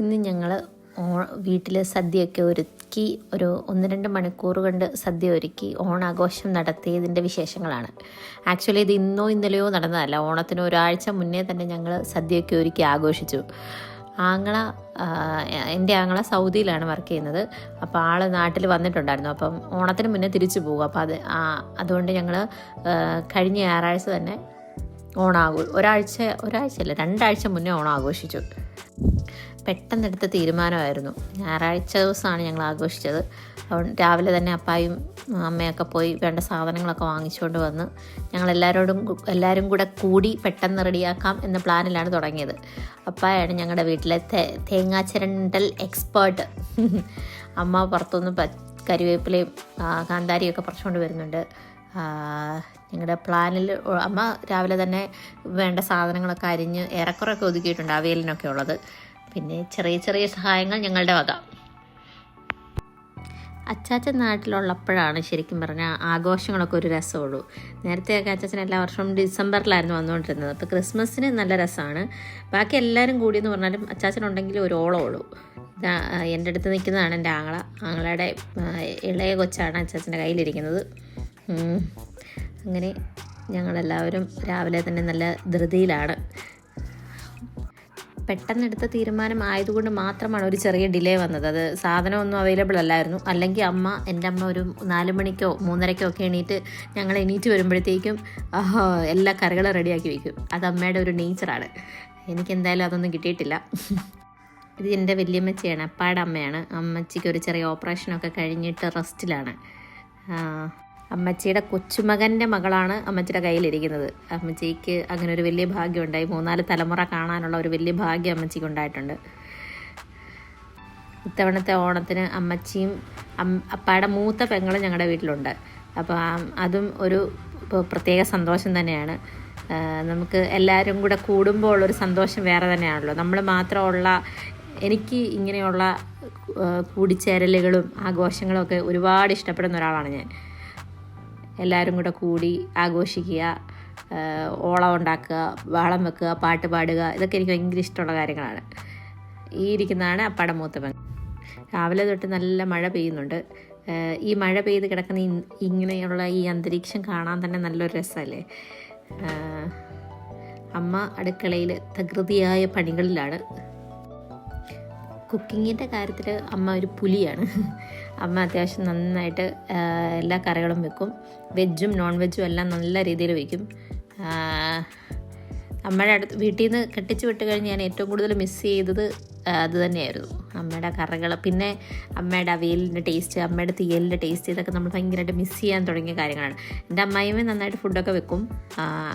ഇന്ന് ഞങ്ങൾ വീട്ടിൽ സദ്യയൊക്കെ ഒരുക്കി ഒരു ഒന്ന് രണ്ട് മണിക്കൂർ കൊണ്ട് സദ്യ ഒരുക്കി ഓണാഘോഷം നടത്തിയതിന്റെ വിശേഷങ്ങളാണ്. ആക്ച്വലി ഇത് ഇന്നോ ഇന്നലെയോ നടന്നതല്ല. ഓണത്തിന് ഒരാഴ്ച മുന്നേ തന്നെ ഞങ്ങൾ സദ്യയൊക്കെ ഒരുക്കി ആഘോഷിച്ചു. ആങ്ങള എന്റെ ആങ്ങള സൗദിയിലാണ് വർക്ക് ചെയ്യുന്നത്. അപ്പോൾ ആൾ നാട്ടിൽ വന്നിട്ടുണ്ടായിരുന്നു. അപ്പം ഓണത്തിന് മുന്നേ തിരിച്ചു പോകും. അപ്പോൾ അത് അതുകൊണ്ട് ഞങ്ങൾ കഴിഞ്ഞ ഞായറാഴ്ച തന്നെ ഓണാഘോ ഒരാഴ്ച ഒരാഴ്ചയല്ല രണ്ടാഴ്ച മുന്നേ ഓണം ആഘോഷിച്ചു പെട്ടെന്നെടുത്ത തീരുമാനമായിരുന്നു. ഞായറാഴ്ച ദിവസമാണ് ഞങ്ങൾ ആഘോഷിച്ചത്. അതുകൊണ്ട് രാവിലെ തന്നെ അപ്പായും അമ്മയൊക്കെ പോയി വേണ്ട സാധനങ്ങളൊക്കെ വാങ്ങിച്ചുകൊണ്ട് വന്ന് ഞങ്ങൾ എല്ലാവരോടും എല്ലാവരും കൂടെ കൂടി പെട്ടെന്ന് റെഡിയാക്കാം എന്ന പ്ലാനിലാണ് തുടങ്ങിയത്. അപ്പായാണ് ഞങ്ങളുടെ വീട്ടിലെ തേ- തേങ്ങാച്ചിരണ്ടൽ എക്സ്പേർട്ട്. അമ്മ പുറത്തുനിന്ന് കരിവേപ്പിലയും കാന്താരിയൊക്കെ പറിച്ചുകൊണ്ട് വരുന്നുണ്ട്. ഞങ്ങളുടെ പ്ലാനിൽ അമ്മ രാവിലെ തന്നെ വേണ്ട സാധനങ്ങളൊക്കെ അരിഞ്ഞ് ഏറെക്കുറെയൊക്കെ ഒതുക്കിയിട്ടുണ്ട് അവയിലിനൊക്കെ ഉള്ളത്. പിന്നെ ചെറിയ ചെറിയ സഹായങ്ങൾ ഞങ്ങളുടെ വക. അച്ചാച്ചൻ നാട്ടിലുള്ളപ്പോഴാണ് ശരിക്കും പറഞ്ഞാൽ ആഘോഷങ്ങളൊക്കെ ഒരു രസമുള്ളൂ. നേരത്തെയൊക്കെ അച്ചാച്ചൻ എല്ലാ വർഷവും ഡിസംബറിലായിരുന്നു വന്നുകൊണ്ടിരുന്നത്. അപ്പോൾ ക്രിസ്മസിന് നല്ല രസമാണ് ബാക്കി എല്ലാവരും കൂടി എന്ന് പറഞ്ഞാലും അച്ചാച്ചൻ ഉണ്ടെങ്കിൽ ഒരു ഓളമുള്ളൂ ഉള്ളൂ എന്റെ അടുത്ത് നിൽക്കുന്നതാണ് എന്റെ ആങ്ങള. ആങ്ങളയുടെ ഇളയ കൊച്ചാണ് അച്ചാച്ചന്റെ കയ്യിലിരിക്കുന്നത്. അങ്ങനെ ഞങ്ങളെല്ലാവരും രാവിലെ തന്നെ നല്ല ധൃതിയിലാണ്. പെട്ടെന്നെടുത്ത തീരുമാനം ആയതുകൊണ്ട് മാത്രമാണ് ഒരു ചെറിയ ഡിലേ വന്നത്. അത് സാധനമൊന്നും അവൈലബിൾ അല്ലായിരുന്നു. അല്ലെങ്കിൽ അമ്മ എന്റെ അമ്മ ഒരു നാല് മണിക്കോ മൂന്നരക്കോ ഒക്കെ എണീറ്റ് ഞങ്ങൾ എണീറ്റ് വരുമ്പോഴത്തേക്കും എല്ലാ കറികളും റെഡിയാക്കി വെക്കും. അത് അമ്മയുടെ ഒരു നേച്ചറാണ് എനിക്ക് എന്തായാലും അതൊന്നും കിട്ടിയിട്ടില്ല. ഇത് എന്റെ വല്യമ്മച്ചിയാണ് അപ്പാടെ അമ്മയാണ്. അമ്മച്ചിക്ക് ഒരു ചെറിയ ഓപ്പറേഷനൊക്കെ കഴിഞ്ഞിട്ട് റെസ്റ്റിലാണ് അമ്മച്ചിയുടെ കൊച്ചുമകന്റെ മകളാണ് അമ്മച്ചിയുടെ കയ്യിലിരിക്കുന്നത്. അമ്മച്ചിക്ക് അങ്ങനെ ഒരു വലിയ ഭാഗ്യം ഉണ്ടായി മൂന്നാൽ തലമുറ കാണാനുള്ള ഒരു വലിയ ഭാഗ്യം അമ്മച്ചിക്ക് ഉണ്ടായിട്ടുണ്ട്. ഇത്തവണത്തെ ഓണത്തിന് അമ്മച്ചിയും അപ്പയുടെ മൂത്ത പെങ്ങളും ഞങ്ങളുടെ വീട്ടിലുണ്ട്. അപ്പോൾ അതും ഒരു പ്രത്യേക സന്തോഷം തന്നെയാണ്. നമുക്ക് എല്ലാവരും കൂടെ കൂടുമ്പോൾ ഉള്ളൊരു സന്തോഷം വേറെ തന്നെയാണല്ലോ. നമ്മൾ മാത്രമുള്ള എനിക്ക് ഇങ്ങനെയുള്ള കൂടിച്ചേരലുകളും ആഘോഷങ്ങളും ഒക്കെ ഒരുപാട് ഇഷ്ടപ്പെടുന്ന ഒരാളാണ് ഞാൻ. എല്ലാവരും കൂടെ കൂടി ആഘോഷിക്കുക ഓളം ഉണ്ടാക്കുക വാളം വെക്കുക പാട്ട് പാടുക ഇതൊക്കെ എനിക്ക് ഭയങ്കര ഇഷ്ടമുള്ള കാര്യങ്ങളാണ്. ഈ ഇരിക്കുന്നതാണ് അപ്പാടെ മൂത്ത പെങ്ങൾ രാവിലെ തൊട്ട് നല്ല മഴ പെയ്യുന്നുണ്ട്. ഈ മഴ പെയ്ത് കിടക്കുന്ന ഇങ്ങനെയുള്ള ഈ അന്തരീക്ഷം കാണാൻ തന്നെ നല്ലൊരു രസമല്ലേ? അമ്മ അടുക്കളയിൽ തകൃതിയായ പണികളിലാണ്. കുക്കിങ്ങിന്റെ കാര്യത്തിൽ അമ്മ ഒരു പുലിയാണ്. അമ്മ അത്യാവശ്യം നന്നായിട്ട് എല്ലാ കറികളും വെക്കും. വെജും നോൺ വെജും എല്ലാം നല്ല രീതിയിൽ വയ്ക്കും അമ്മയുടെ അടുത്ത് വീട്ടിൽ നിന്ന് കെട്ടിച്ച് വിട്ട് കഴിഞ്ഞ് ഞാൻ ഏറ്റവും കൂടുതൽ മിസ് ചെയ്തത് അത് തന്നെയായിരുന്നു. അമ്മയുടെ കറികൾ പിന്നെ അമ്മയുടെ അവിയലിന്റെ ടേസ്റ്റ് അമ്മയുടെ തീയലിന്റെ ടേസ്റ്റ് ഇതൊക്കെ നമ്മൾ ഭയങ്കരമായിട്ട് മിസ് ചെയ്യാൻ തുടങ്ങിയ കാര്യങ്ങളാണ്. എന്റെ അമ്മായിമ്മ നന്നായിട്ട് ഫുഡൊക്കെ വെക്കും.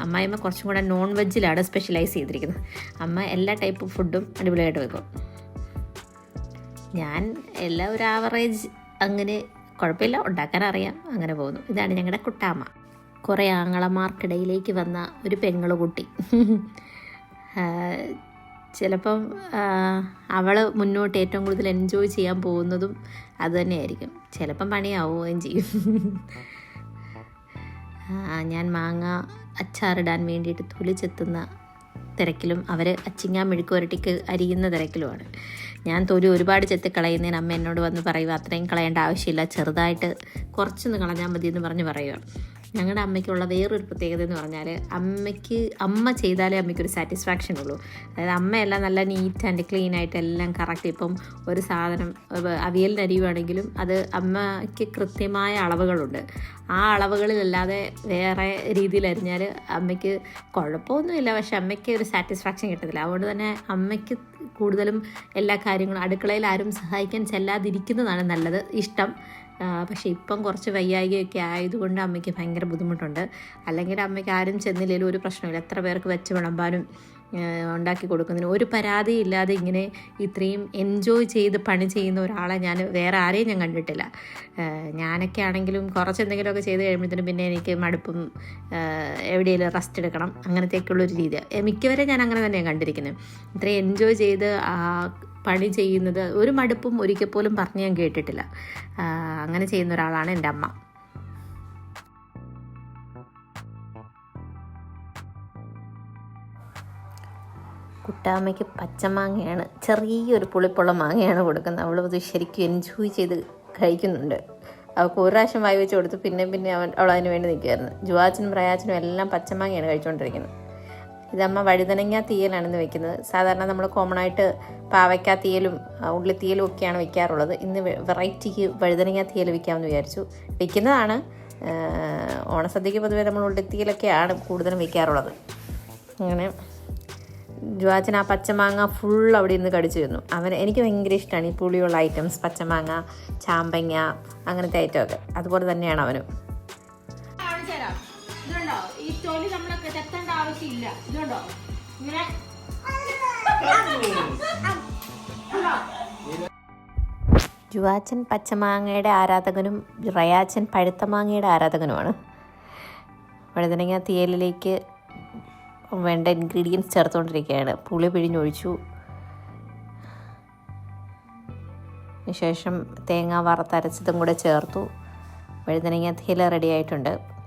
അമ്മായിമ്മ കുറച്ചും കൂടെ നോൺ വെജിലാണ് സ്പെഷ്യലൈസ് ചെയ്തിരിക്കുന്നത്. അമ്മ എല്ലാ ടൈപ്പ് ഫുഡും അടിപൊളിയായിട്ട് വെക്കും. ഞാൻ എല്ലാ ഒരു ആവറേജ് അങ്ങനെ കുഴപ്പമില്ല ഉണ്ടാക്കാൻ അറിയാം അങ്ങനെ പോകുന്നു. ഇതാണ് ഞങ്ങളുടെ കുട്ടാമ്മ. കുറേ ആങ്ങളമാർക്കിടയിലേക്ക് വന്ന ഒരു പെങ്ങൾ കുട്ടി ചിലപ്പം അവൾ മുന്നോട്ട് ഏറ്റവും കൂടുതൽ എൻജോയ് ചെയ്യാൻ പോകുന്നതും അത് തന്നെയായിരിക്കും. ചിലപ്പം പണിയാവുകയും ചെയ്യും. ഞാൻ മാങ്ങ അച്ചാറിടാൻ വേണ്ടിയിട്ട് തൊലിച്ചെത്തുന്ന തിരക്കിലും അവർ അച്ചിങ്ങാ മെഴുക്കുവരട്ടിക്ക് അരിയുന്ന തിരക്കിലുമാണ്. ഞാൻ തൊലി ഒരുപാട് ചെത്തി കളയുന്നതിന് അമ്മ എന്നോട് വന്ന് പറയുക അത്രയും കളയേണ്ട ആവശ്യമില്ല ചെറുതായിട്ട് കുറച്ചൊന്ന് കളഞ്ഞാൽ മതി എന്ന് പറഞ്ഞ് പറയുക ഞങ്ങളുടെ അമ്മയ്ക്കുള്ള വേറൊരു പ്രത്യേകത എന്ന് പറഞ്ഞാൽ അമ്മയ്ക്ക് അമ്മ ചെയ്താലേ അമ്മയ്ക്കൊരു സാറ്റിസ്ഫാക്ഷൻ ഉള്ളൂ. അതായത് അമ്മയെല്ലാം നല്ല നീറ്റ് ആൻഡ് ക്ലീൻ ആയിട്ട് എല്ലാം കറക്റ്റ് ഇപ്പം ഒരു സാധനം അവിയലിന് അരിയുവാണെങ്കിലും അത് അമ്മയ്ക്ക് കൃത്യമായ അളവുകളുണ്ട്. ആ അളവുകളിലല്ലാതെ വേറെ രീതിയിൽ അരിഞ്ഞാൽ അമ്മയ്ക്ക് കുഴപ്പമൊന്നുമില്ല. പക്ഷെ അമ്മയ്ക്ക് ഒരു സാറ്റിസ്ഫാക്ഷൻ കിട്ടത്തില്ല. അതുകൊണ്ട് തന്നെ അമ്മയ്ക്ക് കൂടുതലും എല്ലാ കാര്യങ്ങളും അടുക്കളയിൽ ആരും സഹായിക്കാൻ ചെല്ലാതിരിക്കുന്നതാണ് നല്ലത്. ഇഷ്ടം. പക്ഷേ ഇപ്പം കുറച്ച് വയ്യായികയൊക്കെ ആയതുകൊണ്ട് അമ്മയ്ക്ക് ഭയങ്കര ബുദ്ധിമുട്ടുണ്ട്. അല്ലെങ്കിൽ അമ്മയ്ക്ക് ആരും ചെന്നില്ലെങ്കിലും ഒരു പ്രശ്നമില്ല എത്ര പേർക്ക് വെച്ച് വിളമ്പാനും ഉണ്ടാക്കി കൊടുക്കുന്നതിന് ഒരു പരാതി ഇല്ലാതെ ഇങ്ങനെ ഇത്രയും എൻജോയ് ചെയ്ത് പണി ചെയ്യുന്ന ഒരാളെ ഞാൻ വേറെ ആരെയും ഞാൻ കണ്ടിട്ടില്ല. ഞാനൊക്കെ ആണെങ്കിലും കുറച്ച് എന്തെങ്കിലുമൊക്കെ ചെയ്ത് കഴിയുമ്പോഴത്തേനും പിന്നെ എനിക്ക് മടുപ്പും എവിടെയെങ്കിലും റെസ്റ്റ് എടുക്കണം. അങ്ങനത്തെയൊക്കെയുള്ളൊരു രീതി മിക്കവരെ ഞാൻ അങ്ങനെ തന്നെയാണ് കണ്ടിരിക്കുന്നത് ഇത്രയും എൻജോയ് ചെയ്ത് പണി ചെയ്യുന്നത്. ഒരു മടുപ്പും ഒരിക്കൽ പോലും പറഞ്ഞ് ഞാൻ കേട്ടിട്ടില്ല. അങ്ങനെ ചെയ്യുന്ന ഒരാളാണ് എന്റെ അമ്മ. കുട്ടാമ്മയ്ക്ക് പച്ചമാങ്ങയാണ് ചെറിയൊരു പുളിപ്പുള്ള മാങ്ങയാണ് കൊടുക്കുന്നത്. അവൾ അത് ശരിക്കും എൻജോയ് ചെയ്ത് കഴിക്കുന്നുണ്ട്. അവൾക്ക് ഒരു പ്രാവശ്യം വായി വെച്ച് കൊടുത്ത് പിന്നെ പിന്നെ അവൻ അവൾ അതിന് വേണ്ടി നിൽക്കുമായിരുന്നു ജുവാച്ചനും പ്രയാച്ചനും എല്ലാം പച്ചമാങ്ങയാണ് കഴിച്ചുകൊണ്ടിരിക്കുന്നത്. ഇതമ്മ വഴുതനങ്ങ തീയലാണെന്ന് വെക്കുന്നത്. സാധാരണ നമ്മൾ കോമൺ ആയിട്ട് പാവയ്ക്ക തീയലും ഉള്ളി ഉള്ളിത്തീയലും ഒക്കെയാണ് വെക്കാറുള്ളത്. ഇന്ന് വെറൈറ്റിക്ക് വഴുതനങ്ങ തീയൽ വെക്കാമെന്ന് വിചാരിച്ചു. വെക്കുന്നതാണ് ഓണസദ്യയ്ക്ക് പൊതുവേ നമ്മൾ ഉള്ളിത്തീയലൊക്കെയാണ് കൂടുതലും വെക്കാറുള്ളത്. അങ്ങനെ ജുവാച്ചൻ ആ പച്ചമാങ്ങ ഫുൾ അവിടെ ഇരുന്ന് കടിച്ചു തന്നു. അവൻ എനിക്ക് ഭയങ്കര ഇഷ്ടമാണ് ഈ പുളിയുള്ള ഐറ്റംസ് പച്ചമാങ്ങ ചാമ്പങ്ങ അങ്ങനത്തെ ഐറ്റമൊക്കെ അതുപോലെ തന്നെയാണ് അവനും. ഈ തൊലി ചെത്തേണ്ട ആവശ്യമില്ല. ഇതുണ്ടോ? ഇങ്ങനെ. ജുവാച്ചൻ പച്ചമാങ്ങയുടെ ആരാധകനും റയാച്ചൻ പഴുത്ത മാങ്ങയുടെ ആരാധകനുമാണ്. വഴുതനങ്ങ തീയലിലേക്ക് വേണ്ട ഇൻഗ്രീഡിയൻസ് ചേർത്തുകൊണ്ടിരിക്കുകയാണ്. പുളി പിഴിഞ്ഞൊഴിച്ചു. ശേഷം തേങ്ങ വറുത്തരച്ചതും കൂടെ ചേർത്തു. വഴുതനങ്ങ തീയൽ റെഡി ആയിട്ടുണ്ട്.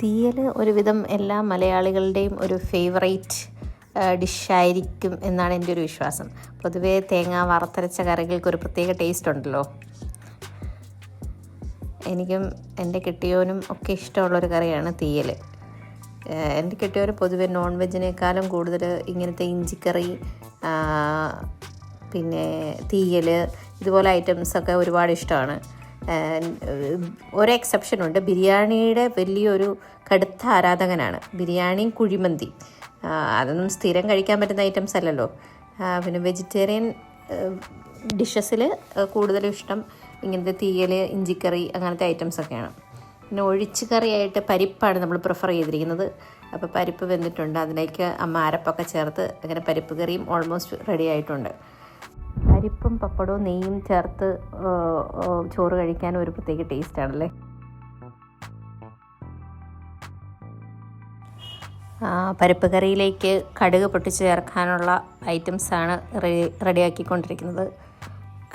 തീയൽ ഒരുവിധം എല്ലാ മലയാളികളുടെയും ഒരു ഫേവറേറ്റ് ഡിഷായിരിക്കും എന്നാണ് എന്റെ ഒരു വിശ്വാസം. പൊതുവേ തേങ്ങ വറുത്തരച്ച കറികൾക്ക് ഒരു പ്രത്യേക ടേസ്റ്റ് ഉണ്ടല്ലോ. എനിക്കും എന്റെ കെട്ടിയോനും ഒക്കെ ഇഷ്ടമുള്ളൊരു കറിയാണ് തീയൽ എന്റെ കിട്ടിയവർ പൊതുവെ നോൺ വെജിനേക്കാളും കൂടുതൽ ഇങ്ങനത്തെ ഇഞ്ചിക്കറി പിന്നെ തീയൽ ഇതുപോലെ ഐറ്റംസൊക്കെ ഒരുപാട് ഇഷ്ടമാണ്. ഒരു എക്സെപ്ഷൻ ഉണ്ട്. ബിരിയാണിയുടെ വലിയൊരു കടുത്ത ആരാധകനാണ്. ബിരിയാണിയും കുഴിമന്തി. അതൊന്നും സ്ഥിരം കഴിക്കാൻ പറ്റുന്ന ഐറ്റംസ് അല്ലല്ലോ. പിന്നെ വെജിറ്റേറിയൻ ഡിഷസിൽ കൂടുതലും ഇഷ്ടം ഇങ്ങനത്തെ തീയൽ ഇഞ്ചിക്കറി അങ്ങനത്തെ ഐറ്റംസ് ഒക്കെയാണ്. പിന്നെ ഒഴിച്ച് കറിയായിട്ട് പരിപ്പാണ് നമ്മൾ പ്രിഫർ ചെയ്തിരിക്കുന്നത്. അപ്പോൾ പരിപ്പ് വെന്തിട്ടുണ്ട്. അതിലേക്ക് അമ്മ അരപ്പൊക്കെ ചേർത്ത് അങ്ങനെ പരിപ്പ് കറിയും ഓൾമോസ്റ്റ് റെഡി ആയിട്ടുണ്ട്. പരിപ്പും പപ്പടവും നെയ്യും ചേർത്ത് ചോറ് കഴിക്കാൻ ഒരു പ്രത്യേക ടേസ്റ്റാണല്ലേ പരിപ്പ് കറിയിലേക്ക് കടുക് പൊട്ടിച്ച് ചേർക്കാനുള്ള ഐറ്റംസാണ് റെഡി റെഡിയാക്കിക്കൊണ്ടിരിക്കുന്നത്.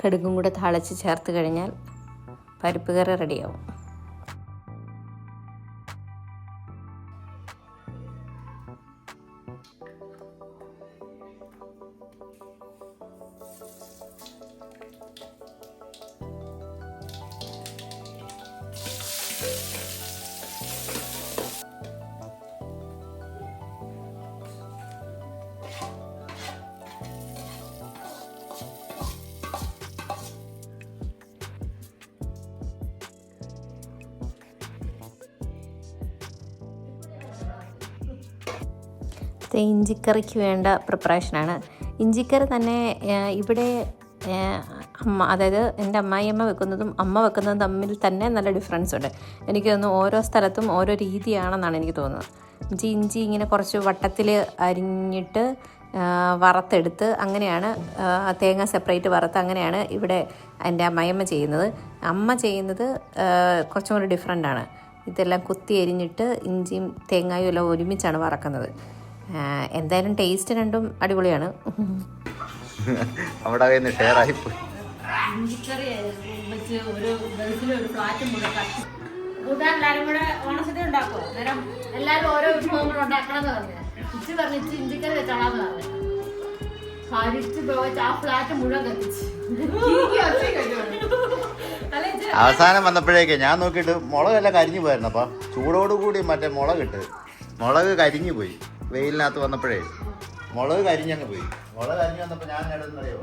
കടുകും കൂടെ തളച്ച് ചേർത്ത് കഴിഞ്ഞാൽ പരിപ്പ് കറി റെഡിയാവും ഇഞ്ചിക്കറിക്ക് വേണ്ട പ്രിപ്പറേഷനാണ് ഇഞ്ചിക്കറി തന്നെ ഇവിടെ അമ്മ അതായത് എന്റെ അമ്മായിയമ്മ വെക്കുന്നതും അമ്മ വെക്കുന്നതും തമ്മിൽ തന്നെ നല്ല ഡിഫറൻസ് ഉണ്ട്. എനിക്ക് തോന്നുന്നു ഓരോ സ്ഥലത്തും ഓരോ രീതിയാണെന്നാണ് എനിക്ക് തോന്നുന്നത്. ഇഞ്ചി ഇഞ്ചി ഇങ്ങനെ കുറച്ച് വട്ടത്തിൽ അരിഞ്ഞിട്ട് വറുത്തെടുത്ത് അങ്ങനെയാണ് തേങ്ങ സെപ്പറേറ്റ് വറുത്ത് അങ്ങനെയാണ് ഇവിടെ എന്റെ അമ്മായിയമ്മ ചെയ്യുന്നത്. അമ്മ ചെയ്യുന്നത് കുറച്ചും കൂടി ഡിഫറെന്റ് ആണ്. ഇതെല്ലാം കുത്തി അരിഞ്ഞിട്ട് ഇഞ്ചിയും തേങ്ങയും എല്ലാം ഒരുമിച്ചാണ് വറക്കുന്നത്. എന്തായാലും ടേസ്റ്റ് രണ്ടും അടിപൊളിയാണ് എല്ലാവരും ഓരോ. അവസാനം വന്നപ്പോഴേക്ക് ഞാൻ നോക്കിയിട്ട് മുളകെല്ലാം കരിഞ്ഞു പോയിരുന്നു അപ്പം ചൂടോടുകൂടി മറ്റേ മുളക് ഇട്ട് മുളക് കരിഞ്ഞു പോയി വെയിലിനകത്ത് വന്നപ്പോഴേ മുളക് കരിഞ്ഞങ്ങ് പോയി. മുളക് കരിഞ്ഞ് വന്നപ്പോൾ ഞാൻ നേടുന്നറിയോ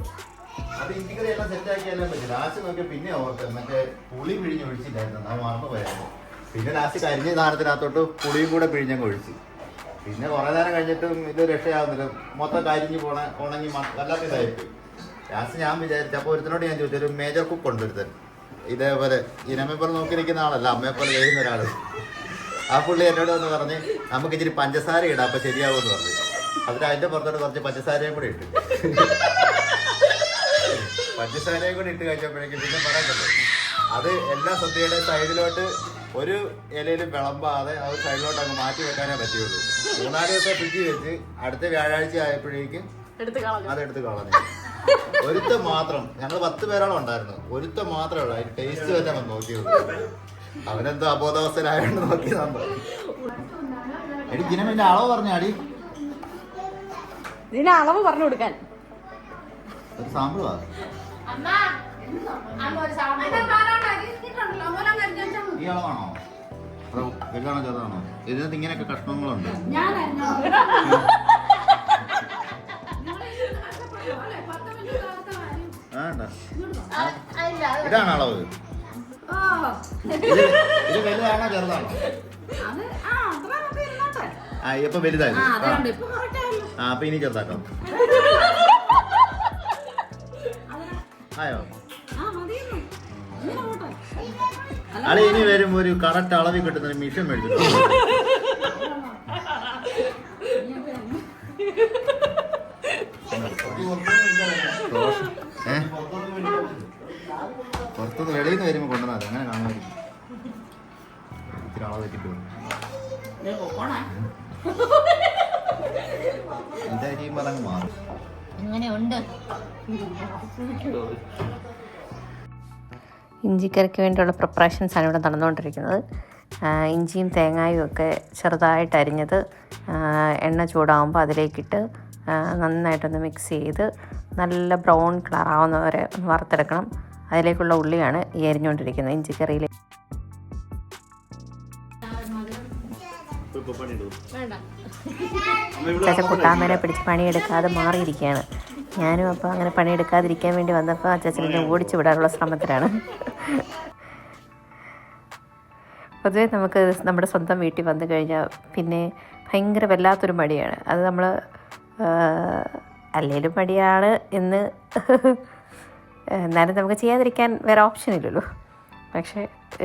അത് ഇഞ്ചിക്കറി എല്ലാം സെറ്റാക്കി എല്ലാം പറ്റി ലാസ്റ്റ് നോക്കിയാൽ പിന്നെ ഓർത്ത് മറ്റേ പുളി പിഴിഞ്ഞ് ഒഴിച്ചിട്ടായിരുന്നു അത് മറന്നു പോയായിരുന്നു. പിന്നെ ലാസ്റ്റ് കരിഞ്ഞ സാധനത്തിനകത്തോട്ട് പുളിയും കൂടെ പിഴിഞ്ഞങ്ങ് ഒഴിച്ചു. പിന്നെ കുറേ നേരം കഴിഞ്ഞിട്ടും ഇത് രക്ഷയാവുന്നില്ല. മൊത്തം കരിഞ്ഞ് പോണ ഉണങ്ങി വല്ലാത്ത ഇതായിപ്പോയി ലാസ്റ്റ് ഞാൻ വിചാരിച്ചു അപ്പോൾ ഒരുത്തനോട് ഞാൻ ചോദിച്ചു ഒരു മേജർ കുക്ക് ഉണ്ട് ഒരുത്തൻ ഇതേപോലെ ഇനമേപ്പർ നോക്കി നിൽക്കുന്ന ആളല്ല അമ്മയെപ്പോലെ ചെയ്യുന്ന ഒരാൾ ആ പുള്ളി എന്നോട് വന്ന് പറഞ്ഞ് നമുക്ക് ഇച്ചിരി പഞ്ചസാര ഇടാം അപ്പൊ ശരിയാവുമെന്ന് പറഞ്ഞു. അതിന് അതിന്റെ പുറത്തോട്ട് കുറച്ച് പഞ്ചസാരയും കൂടി ഇട്ടു. പഞ്ചസാരയും കൂടി ഇട്ട് കഴിച്ചപ്പോഴേക്കും പിന്നെ പറയണ്ടല്ലോ. അത് എല്ലാ സദ്യയുടെ സൈഡിലോട്ട് ഒരു ഇലയിലും വിളമ്പാതെ അത് സൈഡിലോട്ട് അങ്ങ് മാറ്റി വെക്കാനേ പറ്റുള്ളൂ മൂന്നാൽ ദിവസം ഫ്രിഡ്ജ് വെച്ച് അടുത്ത വ്യാഴാഴ്ച ആയപ്പോഴേക്കും അതെടുത്ത് കളഞ്ഞു. ഒരുത്ത മാത്രം ഞങ്ങൾ പത്ത് പേരോളം ഉണ്ടായിരുന്നു ഒരുത്ത മാത്രമേ ഉള്ളൂ. അതിന് ടേസ്റ്റ് തന്നെ നോക്കിയുള്ളൂ. നോക്കിയത് അവനെന്തോ അബോധാവസ്ഥയിലായോണ്ട് നോക്കിയതാന്ന് എടി ജിനം എന്റെ അളവ് പറഞ്ഞാടി. ഇതിന് അളവ് പറഞ്ഞു കൊടുക്കാൻ. ഒരു സാമ്പിളാ അമ്മ അമ്മ ഒരു സാമ്പിൾ ഈ അളവാണോ? അതോ വലുതാണോ ചെറുതാണോ? ഇതിനകത്ത് ഇങ്ങനെയൊക്കെ കഷ്ണങ്ങളുണ്ട്. ഇതാണ് അളവ്. ഇത് വലുതാണോ ചെറുതാണോ? ആ ഇപ്പൊ വലുതായത്. ആ അപ്പൊ ഇനി ചെറുതാക്കാം. ആയോ? അളി ഇനി വരും ഒരു കറക്റ്റ് അളവിൽ കിട്ടുന്ന ഒരു മിഷൻ മേടിച്ചു? പുറത്തുനിന്ന് വെളിയിൽ നിന്ന് വരുമ്പോ കൊണ്ടുവന്നാൽ അങ്ങനെ കാണുമായിരിക്കും. ഇത്തിരി അളവ് തെറ്റിട്ട് വരും എന്താ അതങ്ങ് മാറും. ഇഞ്ചിക്കറിക്ക് വേണ്ടിയുള്ള പ്രിപ്പറേഷൻസ് ആണ് ഇവിടെ നടന്നുകൊണ്ടിരിക്കുന്നത്. ഇഞ്ചിയും തേങ്ങായും ഒക്കെ ചെറുതായിട്ട് അരിഞ്ഞത് എണ്ണ ചൂടാകുമ്പോൾ അതിലേക്കിട്ട് നന്നായിട്ടൊന്ന് മിക്സ് ചെയ്ത് നല്ല ബ്രൗൺ കളർ ആവുന്നവരെ ഒന്ന് വറുത്തെടുക്കണം. അതിലേക്കുള്ള ഉള്ളിയാണ് ഈ അരിഞ്ഞുകൊണ്ടിരിക്കുന്നത് ഇഞ്ചിക്കറിയിൽ ചേച്ചൻ കുട്ടാമ്മേനെ പിടിച്ച് പണിയെടുക്കാതെ മാറിയിരിക്കുകയാണ്. ഞാനും അപ്പോൾ അങ്ങനെ പണിയെടുക്കാതിരിക്കാൻ വേണ്ടി വന്നപ്പോൾ അച്ചാച്ചനെ ഓടിച്ചു വിടാനുള്ള ശ്രമത്തിലാണ്. പൊതുവെ നമുക്ക് നമ്മുടെ സ്വന്തം വീട്ടിൽ വന്നു കഴിഞ്ഞാൽ പിന്നെ ഭയങ്കര വല്ലാത്തൊരു മടിയാണ്. അത് നമ്മൾ അല്ലേലും മടിയാണ് എന്ന് എന്നാലും നമുക്ക് ചെയ്യാതിരിക്കാൻ വേറെ ഓപ്ഷൻ ഇല്ലല്ലോ. പക്ഷേ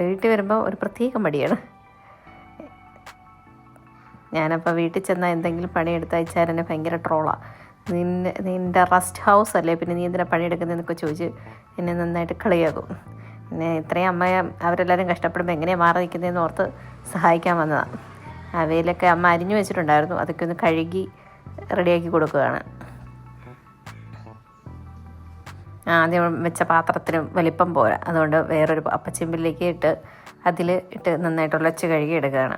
വീട്ടിൽ വരുമ്പോൾ ഒരു പ്രത്യേക മടിയാണ്. ഞാനപ്പോൾ വീട്ടിൽ ചെന്നാൽ എന്തെങ്കിലും പണിയെടുത്ത് അയച്ചാൽ എന്നെ ഭയങ്കര ട്രോളാണ് നിന്നെ നിന്റെ റസ്റ്റ് ഹൗസ് അല്ലേ? പിന്നെ നീ എന്തിനാ പണിയെടുക്കുന്നതെന്നൊക്കെ ചോദിച്ച് എന്നെ നന്നായിട്ട് കളിയാകും പിന്നെ ഇത്രയും അമ്മ അവരെല്ലാവരും കഷ്ടപ്പെടുമ്പോൾ എങ്ങനെയാണ് മാറി നിൽക്കുന്നതെന്ന് ഓർത്ത് സഹായിക്കാൻ വന്നതാണ് അവയിലൊക്കെ അമ്മ അരിഞ്ഞു വെച്ചിട്ടുണ്ടായിരുന്നു. അതൊക്കെ ഒന്ന് കഴുകി റെഡിയാക്കി കൊടുക്കുകയാണ്. ആദ്യം വെച്ച പാത്രത്തിന് വലിപ്പം പോരാ. അതുകൊണ്ട് വേറൊരു അപ്പച്ചെമ്പിലേക്ക് ഇട്ട് അതിൽ ഇട്ട് നന്നായിട്ട് ഉലച്ച് കഴുകി എടുക്കുകയാണ്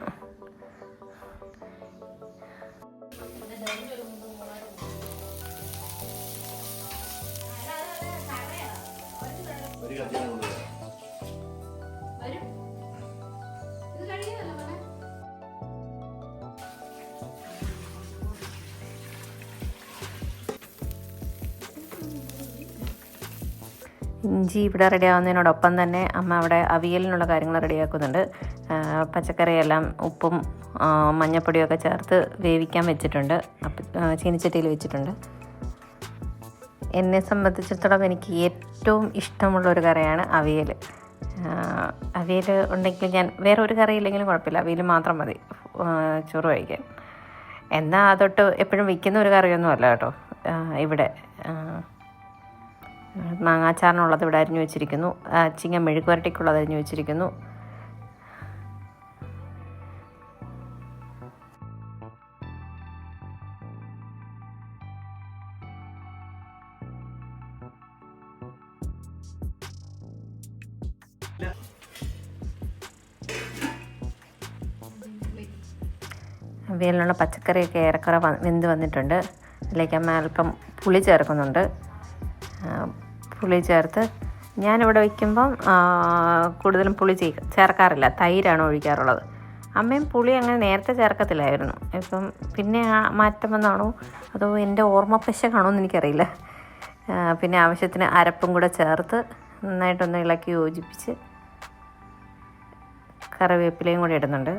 ഇഞ്ചി ഇവിടെ റെഡിയാവുന്നതിനോടൊപ്പം തന്നെ അമ്മ അവിടെ അവിയലിനുള്ള കാര്യങ്ങൾ റെഡിയാക്കുന്നുണ്ട് പച്ചക്കറിയെല്ലാം ഉപ്പും മഞ്ഞപ്പൊടിയൊക്കെ ചേർത്ത് വേവിക്കാൻ വെച്ചിട്ടുണ്ട്. ചീനിച്ചട്ടിയിൽ വെച്ചിട്ടുണ്ട്. എന്നെ സംബന്ധിച്ചിടത്തോളം എനിക്ക് ഏറ്റവും ഇഷ്ടമുള്ള ഒരു കറിയാണ് അവിയൽ അവിയൽ ഉണ്ടെങ്കിൽ ഞാൻ വേറെ ഒരു കറി ഇല്ലെങ്കിലും കുഴപ്പമില്ല. അവിയൽ മാത്രം മതി. ചോറ് കഴിക്കാൻ. എന്നാൽ അതൊട്ട് എപ്പോഴും വിൽക്കുന്ന ഒരു കറിയൊന്നും അല്ല കേട്ടോ. ഇവിടെ. മാങ്ങാച്ചാറിനുള്ളത് ഇവിടെ അരിഞ്ഞു വെച്ചിരിക്കുന്നു. ചിങ്ങ മെഴുക്കുവരട്ടിക്കുള്ളത് അരിഞ്ഞു വെച്ചിരിക്കുന്നു. അവിയലിനുള്ള പച്ചക്കറിയൊക്കെ ഏറെക്കുറെ വെന്ത് വന്നിട്ടുണ്ട്. അതിലേക്ക് അമ്മ അല്പം പുളി ചേർക്കുന്നുണ്ട്. പുളി ചേർത്ത് ഞാനിവിടെ വയ്ക്കുമ്പം കൂടുതലും പുളി ചേർക്കാറില്ല. തൈരാണ് ഒഴിക്കാറുള്ളത്. അമ്മയും പുളി അങ്ങനെ നേരത്തെ ചേർക്കത്തില്ലായിരുന്നു. ഇപ്പം പിന്നെ മാറ്റം വന്നാണോ? അതോ എന്റെ ഓർമ്മ പശകാണോ എന്ന് എനിക്കറിയില്ല. പിന്നെ ആവശ്യത്തിന് അരപ്പും കൂടെ ചേർത്ത് നന്നായിട്ടൊന്ന് ഇളക്കി യോജിപ്പിച്ച് കറിവേപ്പിലയും കൂടി ഇടുന്നുണ്ട്.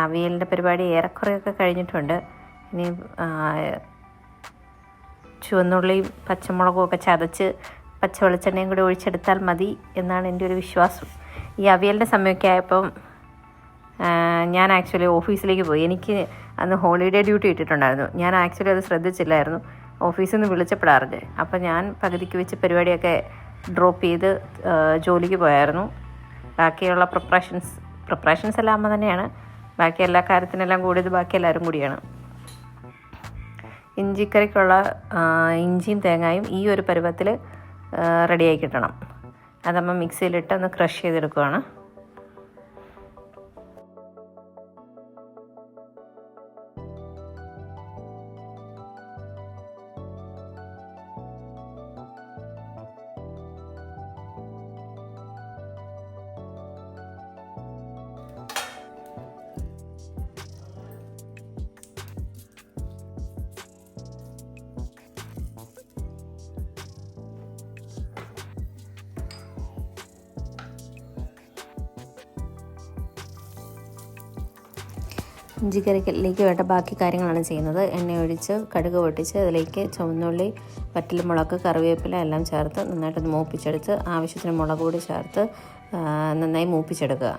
അവിയലിന്റെ പരിപാടി ഏറെക്കുറെയൊക്കെ കഴിഞ്ഞിട്ടുണ്ട്. ഇനി ചുവന്നുള്ളി ചുവന്നുള്ളിയും പച്ചമുളകും ഒക്കെ ചതച്ച് പച്ച വെളിച്ചെണ്ണയും കൂടി ഒഴിച്ചെടുത്താൽ മതി എന്നാണ് എന്റെ ഒരു വിശ്വാസം. ഈ അവിയലിന്റെ സമയമൊക്കെ ആയപ്പം ഞാൻ ആക്ച്വലി ഓഫീസിലേക്ക് പോയി. എനിക്ക് അന്ന് ഹോളിഡേ ഡ്യൂട്ടി ഇട്ടിട്ടുണ്ടായിരുന്നു. ഞാൻ ആക്ച്വലി അത് ശ്രദ്ധിച്ചില്ലായിരുന്നു. ഓഫീസിൽ നിന്ന് വിളിച്ചപ്പെടാറുണ്ട് അപ്പോൾ ഞാൻ പകുതിക്ക് വെച്ച് പരിപാടിയൊക്കെ ഡ്രോപ്പ് ചെയ്ത് ജോലിക്ക് പോയായിരുന്നു. ബാക്കിയുള്ള പ്രിപ്പറേഷൻസ് പ്രിപ്പറേഷൻസ് എല്ലാം അമ്മ തന്നെയാണ്. ബാക്കി എല്ലാ കാര്യത്തിനെല്ലാം കൂടിയത് ബാക്കി എല്ലാവരും കൂടിയാണ്. ഇഞ്ചിക്കറിക്കുള്ള ഇഞ്ചിയും തേങ്ങായും ഈ ഒരു പരുവത്തിൽ റെഡിയാക്കി കിട്ടണം. അതമ്മ മിക്സിയിലിട്ട് ഒന്ന് ക്രഷ് ചെയ്തെടുക്കുകയാണ് ഇഞ്ചിക്കറിയിലേക്ക് വേണ്ട ബാക്കി കാര്യങ്ങളാണ് ചെയ്യുന്നത്. എണ്ണ ഒഴിച്ച് കടുക് പൊട്ടിച്ച് അതിലേക്ക് ചുവന്നുള്ളി വറ്റൽമുളക് കറിവേപ്പില എല്ലാം ചേർത്ത് നന്നായിട്ടൊന്ന് മൂപ്പിച്ചെടുത്ത് ആവശ്യത്തിന് മുളക് കൂടി ചേർത്ത് നന്നായി മൂപ്പിച്ചെടുക്കുക.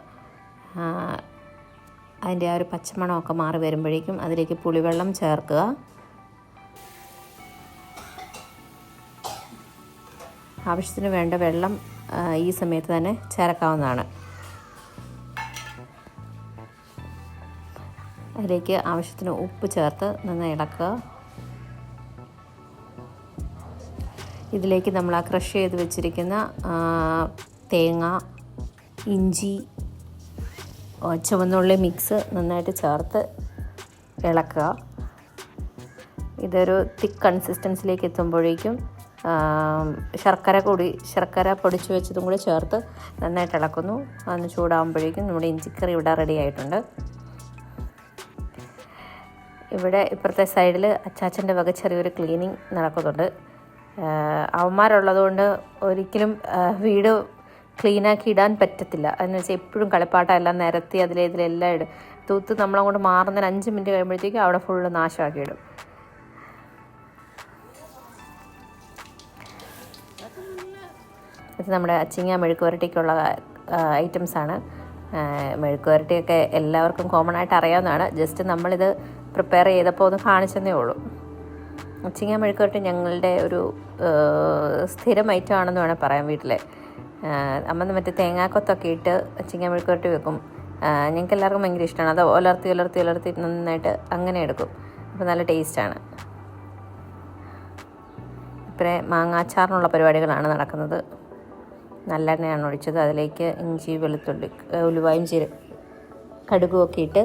അതിന്റെ ആ ഒരു പച്ചമണമൊക്കെ മാറി വരുമ്പോഴേക്കും അതിലേക്ക് പുളിവെള്ളം ചേർക്കുക. ആവശ്യത്തിന് വേണ്ട വെള്ളം ഈ സമയത്ത് തന്നെ ചേർക്കാവുന്നതാണ്. അതിലേക്ക് ആവശ്യത്തിന് ഉപ്പ് ചേർത്ത് നന്നായി ഇളക്കുക. ഇതിലേക്ക് നമ്മൾ ആ ക്രഷ് ചെയ്ത് വെച്ചിരിക്കുന്ന തേങ്ങ ഇഞ്ചി ചുവന്നുള്ളി മിക്സ് നന്നായിട്ട് ചേർത്ത് ഇളക്കുക. ഇതൊരു തിക്ക് കൺസിസ്റ്റൻസിലേക്ക് എത്തുമ്പോഴേക്കും ശർക്കര കൂടി ശർക്കര പൊടിച്ചു വെച്ചതും കൂടി ചേർത്ത് നന്നായിട്ട് ഇളക്കുന്നു. അന്ന് ചൂടാകുമ്പോഴേക്കും നമ്മുടെ ഇഞ്ചിക്കറി ഇവിടെ റെഡി ആയിട്ടുണ്ട്. ഇവിടെ ഇപ്പുറത്തെ സൈഡിൽ അച്ചാച്ചന്റെ വക ചെറിയൊരു ക്ലീനിങ് നടക്കുന്നുണ്ട്. അവന്മാരുള്ളതുകൊണ്ട് ഒരിക്കലും വീട് ക്ലീനാക്കി ഇടാൻ പറ്റത്തില്ല. എന്ന് വെച്ചാൽ എപ്പോഴും കളിപ്പാട്ടമെല്ലാം നിരത്തി അതിലെ ഇതിലെല്ലാം ഇടും. തൂത്ത് നമ്മളങ്ങോട്ട് മാറുന്നതിന് അഞ്ച് മിനിറ്റ് കഴിയുമ്പോഴത്തേക്കും അവിടെ ഫുള്ള് നാശമാക്കി ഇടും. ഇത് നമ്മുടെ അച്ചിങ്ങ മെഴുക്കുവരട്ടിക്കുള്ള ഐറ്റംസാണ് മെഴുക്കുവരട്ടിയൊക്കെ എല്ലാവർക്കും കോമൺ ആയിട്ട് അറിയാവുന്നതാണ്. ജസ്റ്റ് നമ്മളിത് പ്രിപ്പയർ ചെയ്തപ്പോൾ ഒന്ന് കാണിച്ചെന്നേ ഉള്ളൂ. അച്ചിങ്ങ മെഴുക്കുവരട്ടി ഞങ്ങളുടെ ഒരു സ്ഥിരം ഐറ്റം ആണെന്ന് വേണേൽ പറയാം വീട്ടിലെ. അമ്മ മറ്റേ തേങ്ങാക്കൊത്തൊക്കെ ഇട്ട് അച്ചിങ്ങ മെഴുക്കുവരട്ടി വെക്കും. ഞങ്ങൾക്ക് എല്ലാവർക്കും ഭയങ്കര ഇഷ്ടമാണ് അത് ഉലർത്തി ഉലർത്തി ഉലർത്തി നന്നായിട്ട് അങ്ങനെ എടുക്കും. അപ്പോൾ നല്ല ടേസ്റ്റാണ് ഇപ്പം മാങ്ങാച്ചാറിനുള്ള പരിപാടികളാണ് നടക്കുന്നത്. നല്ല എണ്ണയാണ് ഒഴിച്ചത്. അതിലേക്ക് ഇഞ്ചി വെളുത്തുള്ളി ഉലുവായും ചീര കടുകുമൊക്കെ ഇട്ട്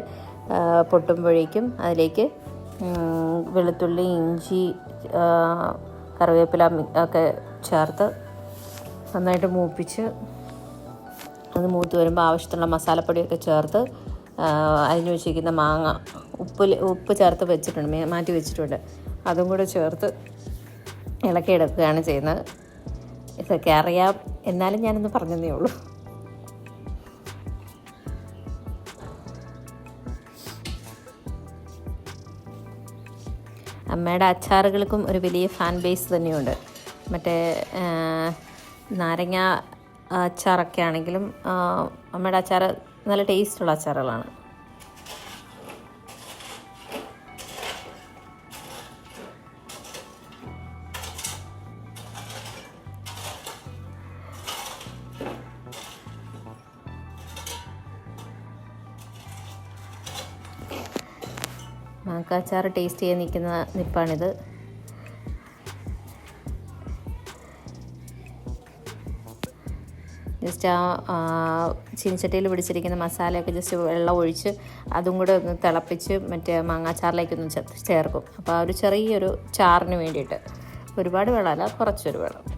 പൊട്ടുമ്പോഴേക്കും അതിലേക്ക് വെളുത്തുള്ളി ഇഞ്ചി കറിവേപ്പില ഒക്കെ ചേർത്ത് നന്നായിട്ട് മൂപ്പിച്ച് അത് മൂത്ത് വരുമ്പോൾ ആവശ്യത്തിനുള്ള മസാലപ്പൊടിയൊക്കെ ചേർത്ത് അതിന് വെച്ചിരിക്കുന്ന മാങ്ങ ഉപ്പ് ഉപ്പ് ചേർത്ത് വെച്ചിട്ടുണ്ട് മാറ്റി വെച്ചിട്ടുണ്ട്. അതും കൂടെ ചേർത്ത് ഇളക്കിയെടുക്കുകയാണ് ചെയ്യുന്നത്. ഇതൊക്കെ അറിയാം. എന്നാലും ഞാനൊന്ന് പറഞ്ഞതേ ഉള്ളൂ. അമ്മയുടെ അച്ചാറുകൾക്കും ഒരു വലിയ ഫാൻ ബേസ് തന്നെയുണ്ട്. മറ്റേ നാരങ്ങ അച്ചാറൊക്കെ ആണെങ്കിലും അമ്മയുടെ അച്ചാർ നല്ല ടേസ്റ്റുള്ള അച്ചാറുകളാണ്. മാക്കാച്ചാർ ടേസ്റ്റ് ചെയ്യാൻ നിൽക്കുന്ന നിപ്പാണിത്. ജസ്റ്റ് ആ ചീനച്ചട്ടിയിൽ പിടിച്ചിരിക്കുന്ന മസാലയൊക്കെ ജസ്റ്റ് വെള്ളം ഒഴിച്ച് അതും കൂടെ ഒന്ന് തിളപ്പിച്ച് മറ്റേ മാങ്ങാച്ചാറിലേക്കൊന്ന് ചേർക്കും. അപ്പോൾ ആ ഒരു ചെറിയൊരു ചാറിന് വേണ്ടിയിട്ട്. ഒരുപാട് വെള്ളമല്ല കുറച്ചൊരു വെള്ളം.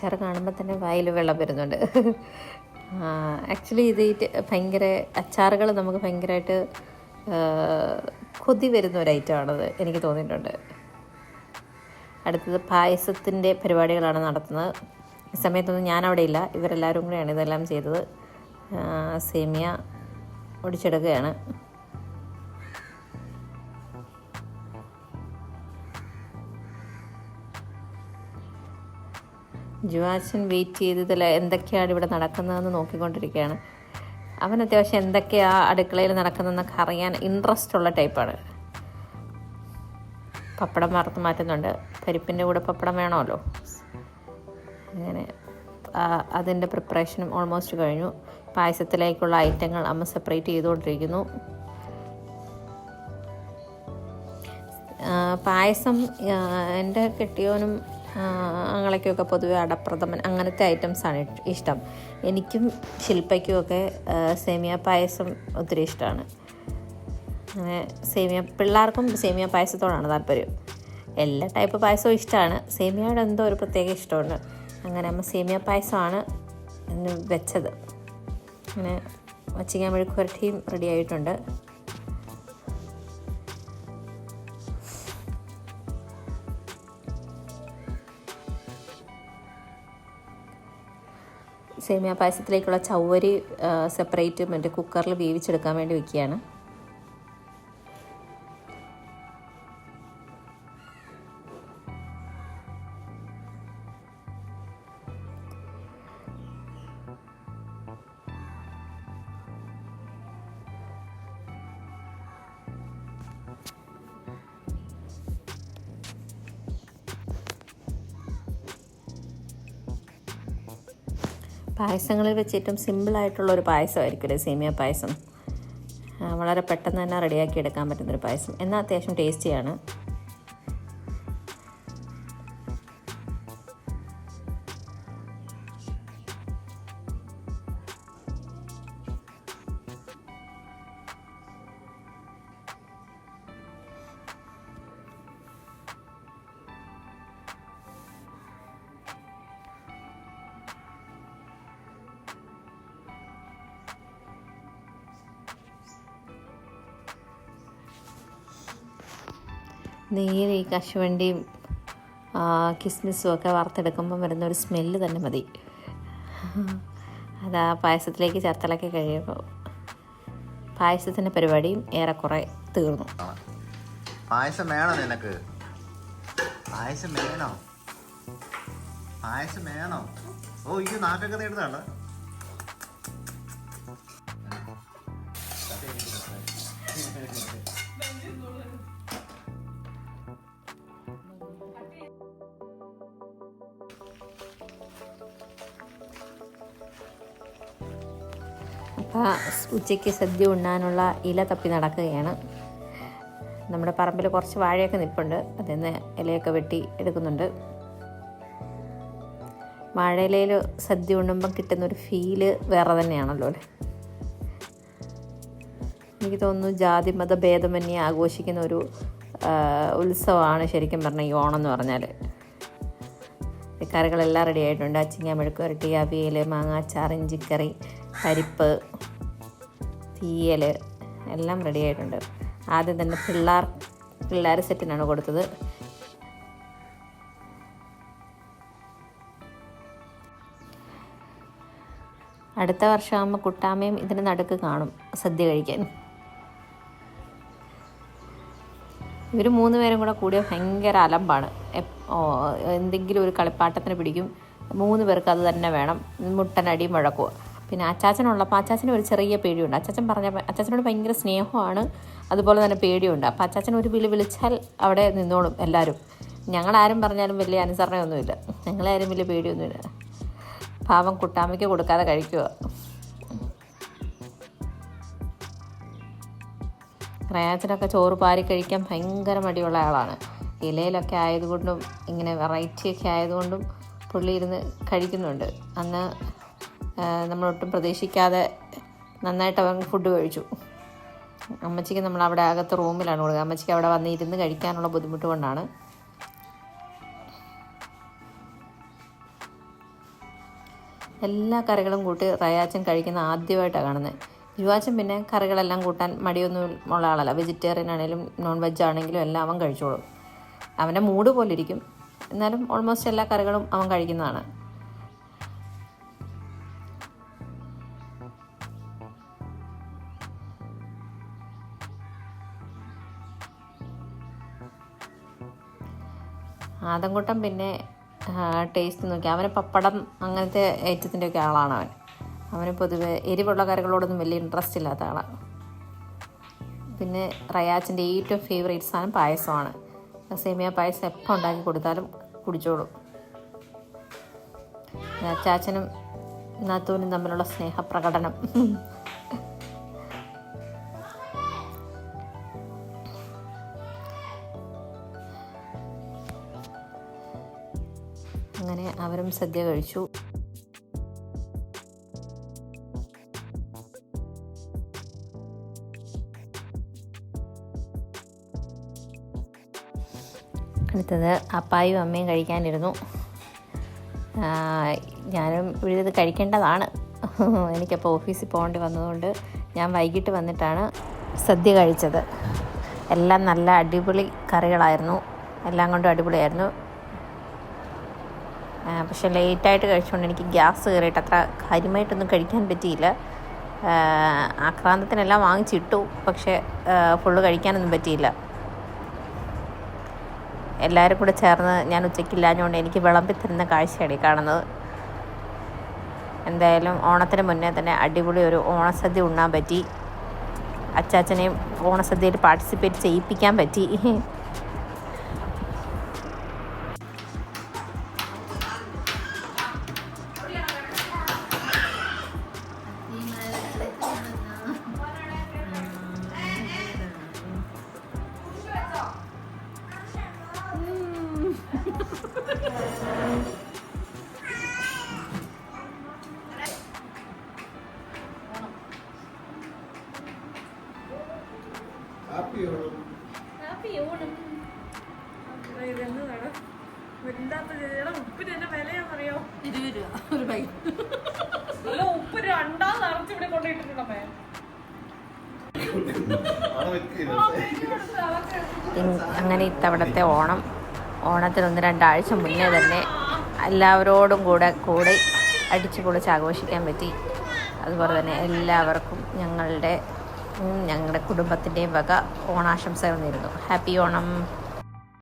അച്ചാർ കാണുമ്പോൾ തന്നെ വായിൽ വെള്ളം വരുന്നുണ്ട്. ആക്ച്വലി ഇത് ഭയങ്കര അച്ചാറുകൾ നമുക്ക് ഭയങ്കരമായിട്ട് കൊതി വരുന്ന ഒരു ഐറ്റമാണത് എനിക്ക് തോന്നിയിട്ടുണ്ട്. അടുത്തത് പായസത്തിന്റെ പരിപാടികളാണ് നടത്തുന്നത്. ഈ സമയത്തൊന്നും ഞാൻ അവിടെ ഇല്ല. ഇവരെല്ലാവരും കൂടെയാണ് ഇതെല്ലാം ചെയ്തത്. സേമിയ ഒടിച്ചെടുക്കുകയാണ്. ജുവാച്ചൻ വെയിറ്റ് ചെയ്ത് ഇതിൽ എന്തൊക്കെയാണ് ഇവിടെ നടക്കുന്നതെന്ന് നോക്കിക്കൊണ്ടിരിക്കുകയാണ്. അവൻ അത്യാവശ്യം എന്തൊക്കെയാ അടുക്കളയിൽ നടക്കുന്നതെന്നൊക്കെ അറിയാൻ ഇൻട്രസ്റ്റ് ഉള്ള ടൈപ്പാണ് പപ്പടം വറുത്ത് മാറ്റുന്നുണ്ട്. പരിപ്പിന്റെ കൂടെ പപ്പടം വേണമല്ലോ. അങ്ങനെ അതിന്റെ പ്രിപ്പറേഷനും ഓൾമോസ്റ്റ് കഴിഞ്ഞു. പായസത്തിലേക്കുള്ള ഐറ്റങ്ങൾ അമ്മ സെപ്പറേറ്റ് ചെയ്തുകൊണ്ടിരിക്കുന്നു. പായസം എന്റെ കെട്ടിയോനും ആ, ആങ്ങളയ്ക്കുമൊക്കെ പൊതുവെ അടപ്രഥമൻ അങ്ങനത്തെ ഐറ്റംസാണ് ഇഷ്- ഇഷ്ടം. എനിക്കും ശില്പയ്ക്കുമൊക്കെ സേമിയ പായസം ഒത്തിരി ഇഷ്ടമാണ്. അങ്ങനെ സേമിയ പിള്ളേർക്കും സേമിയ പായസത്തോടാണ് താല്പര്യം. എല്ലാ ടൈപ്പ് പായസവും ഇഷ്ടമാണ്. സേമിയയുടെ എന്തോ ഒരു പ്രത്യേക ഇഷ്ടമുണ്ട്. അങ്ങനെ അമ്മ സേമിയ പായസമാണ് വെച്ചത്. അങ്ങനെ വച്ചിങ്ങ മെഴുക്ക് പുരട്ടിയും റെഡി ആയിട്ടുണ്ട്. സേമിയ പായസത്തിലേക്കുള്ള ചവ്വരി സെപ്പറേറ്റ് മറ്റേ കുക്കറിൽ വേവിച്ചെടുക്കാൻ വേണ്ടി വെക്കുകയാണ്. പായസങ്ങളിൽ വെച്ച് ഏറ്റവും സിമ്പിളായിട്ടുള്ള ഒരു പായസമായിരിക്കുമല്ലേ സേമിയ പായസം. വളരെ പെട്ടെന്ന് തന്നെ റെഡിയാക്കി എടുക്കാൻ പറ്റുന്നൊരു പായസം. എന്നാൽ അത്യാവശ്യം ടേസ്റ്റിയാണ്. കശുവണ്ടിയും കിസ്മിസും ഒക്കെ വറുത്തെടുക്കുമ്പം വരുന്ന ഒരു സ്മെല്ല് തന്നെ മതി. അത് ആ പായസത്തിലേക്ക് ചേർത്തലൊക്കെ കഴിയുമ്പോൾ പായസത്തിന്റെ പരിപാടിയും ഏറെക്കുറെ തീർന്നു. പായസം വേണോ നിനക്ക്? പായസം വേണോ? പായസം വേണോ? ഓ ഇത് നാക്കൊക്കെ നേടുന്നതാണ് ഉച്ചയ്ക്ക് സദ്യ ഉണ്ണാനുള്ള ഇല തപ്പി നടക്കുകയാണ്. നമ്മുടെ പറമ്പിൽ കുറച്ച് വാഴയൊക്കെ നിൽപ്പുണ്ട് അതിൽ നിന്ന് ഇലയൊക്കെ വെട്ടി എടുക്കുന്നുണ്ട്. വാഴയിലയിൽ സദ്യ ഉണ്ണുമ്പം കിട്ടുന്നൊരു ഫീൽ വേറെ തന്നെയാണല്ലോ അല്ലേ? എനിക്ക് തോന്നുന്നു ജാതി മത ഭേദമന്യേ ആഘോഷിക്കുന്ന ഒരു ഉത്സവമാണ് ശരിക്കും പറഞ്ഞാൽ ഈ ഓണം എന്ന് പറഞ്ഞാൽ കറികളെല്ലാം റെഡി ആയിട്ടുണ്ട്. അച്ചിങ്ങ മെഴുക്കുരട്ടി അവിയൽ മാങ്ങാച്ചാർ ഇഞ്ചിക്കറി പരിപ്പ് തീയൽ എല്ലാം റെഡി ആയിട്ടുണ്ട്. ആദ്യം തന്നെ പിള്ളേർ പിള്ളേർ സെറ്റിനാണ് കൊടുത്തത്. അടുത്ത വർഷമാകുമ്പോൾ കുട്ടാമയും ഇതിന് നടുക്ക് കാണും സദ്യ കഴിക്കാൻ. ഇവർ മൂന്ന് പേരും കൂടെ കൂടിയ ഭയങ്കര അലമ്പാണ്. എന്തെങ്കിലും ഒരു കളിപ്പാട്ടത്തിന് പിടിക്കും. മൂന്ന് പേർക്ക് അത് തന്നെ വേണം. മുട്ടനടി മുഴക്കുക പിന്നെ അച്ചാച്ചനുള്ളപ്പോൾ അച്ചാച്ചന് ഒരു ചെറിയ പേടിയുണ്ട്. അച്ചാച്ചൻ പറഞ്ഞ അച്ചാച്ചനോട് ഭയങ്കര സ്നേഹമാണ്. അതുപോലെ തന്നെ പേടിയുണ്ട്. അപ്പോൾ അച്ചാച്ചൻ ഒരു വിളി വിളിച്ചാൽ അവിടെ നിന്നോളും എല്ലാവരും ഞങ്ങളാരും പറഞ്ഞാലും വലിയ അനുസരണയൊന്നുമില്ല. ഞങ്ങളാരും വലിയ പേടിയൊന്നുമില്ല. പാവം കുട്ടാമ്മയ്ക്ക് കൊടുക്കാതെ കഴിക്കുക റയാച്ചനൊക്കെ ചോറ് പാരി കഴിക്കാൻ ഭയങ്കര മടിയുള്ള ആളാണ്. ഇലയിലൊക്കെ ആയതുകൊണ്ടും ഇങ്ങനെ വെറൈറ്റിയൊക്കെ ആയതുകൊണ്ടും പുള്ളി ഇരുന്ന് കഴിക്കുന്നുണ്ട്. അന്ന് നമ്മളൊട്ടും പ്രതീക്ഷിക്കാതെ നന്നായിട്ട് അവൻ ഫുഡ് കഴിച്ചു. അമ്മച്ചിക്ക് നമ്മൾ അവിടെ അകത്ത് റൂമിലാണ് കൊടുക്കുക. അമ്മച്ചിക്ക് അവിടെ വന്ന് ഇരുന്ന് കഴിക്കാനുള്ള ബുദ്ധിമുട്ട് കൊണ്ടാണ്. എല്ലാ കറികളും കൂട്ടി റയാച്ചൻ കഴിക്കുന്ന ആദ്യമായിട്ടാണ് കാണുന്നത്. യുവാച്ചൻ പിന്നെ കറികളെല്ലാം കൂട്ടാൻ മടിയൊന്നും ഉള്ള ആളല്ല. വെജിറ്റേറിയൻ ആണെങ്കിലും നോൺ വെജ് ആണെങ്കിലും എല്ലാം അവൻ കഴിച്ചോളും. അവന്റെ മൂഡ് പോലെ ഇരിക്കും എന്നാലും ഓൾമോസ്റ്റ് എല്ലാ കറികളും അവൻ കഴിക്കുന്നതാണ്. ആദംകുട്ടൻ പിന്നെ ടേസ്റ്റ് നോക്കി. അവന് പപ്പടം അങ്ങനത്തെ ഐറ്റത്തിന്റെ ഒക്കെ ആളാണ് അവൻ. അവന് പൊതുവെ എരിവുള്ള കറികളോടൊന്നും വലിയ ഇൻട്രസ്റ്റ് ഇല്ലാത്ത ആളാണ് പിന്നെ റയാച്ചിന്റെ ഏറ്റവും ഫേവറേറ്റ് സാധനം പായസമാണ്. സേമിയ പായസം എപ്പോൾ ഉണ്ടാക്കി കൊടുത്താലും കുടിച്ചോളും. അച്ചാച്ചനും നാത്തൂനും തമ്മിലുള്ള സ്നേഹപ്രകടനം. അങ്ങനെ സദ്യ കഴിച്ചു. അടുത്തത് അപ്പായും അമ്മയും കഴിക്കാനിരുന്നു. ഞാനും ഇവിടെ ഇത് കഴിക്കേണ്ടതാണ്. എനിക്കപ്പോൾ ഓഫീസിൽ പോകേണ്ടി വന്നതുകൊണ്ട് ഞാൻ വൈകിട്ട് വന്നിട്ടാണ് സദ്യ കഴിച്ചത്. എല്ലാം നല്ല അടിപൊളി കറികളായിരുന്നു. എല്ലാം കൊണ്ടും അടിപൊളിയായിരുന്നു. പക്ഷെ ലേറ്റായിട്ട് കഴിച്ചുകൊണ്ട് എനിക്ക് ഗ്യാസ് കയറിയിട്ട് അത്ര കാര്യമായിട്ടൊന്നും കഴിക്കാൻ പറ്റിയില്ല. ആക്രാന്തത്തിനെല്ലാം വാങ്ങിച്ചിട്ടു പക്ഷേ ഫുള്ള് കഴിക്കാനൊന്നും പറ്റിയില്ല. എല്ലാവരും കൂടെ ചേർന്ന് ഞാൻ ഉച്ചയ്ക്കില്ലാഞ്ഞുകൊണ്ട് എനിക്ക് വിളമ്പി തരുന്ന കാഴ്ചയാണ് ഈ കാണുന്നത്. എന്തായാലും ഓണത്തിന് മുന്നേ തന്നെ അടിപൊളി ഒരു ഓണസദ്യ ഉണ്ണാൻ പറ്റി. അച്ചാച്ചനെയും ഓണസദ്യയിൽ പാർട്ടിസിപ്പേറ്റ് ചെയ്യിപ്പിക്കാൻ പറ്റി. ഇത്തവണത്തെ ഓണം. ഓണത്തിന് ഒന്ന് രണ്ടാഴ്ച മുന്നേ തന്നെ എല്ലാവരോടും കൂടെ കൂടെ അടിച്ചു പൊളിച്ച് ആഘോഷിക്കാൻ പറ്റി. അതുപോലെ തന്നെ എല്ലാവർക്കും ഞങ്ങളുടെ ഞങ്ങളുടെ കുടുംബത്തിന്റെയും വക ഓണാശംസകൾ നേരുന്നു. ഹാപ്പി ഓണം.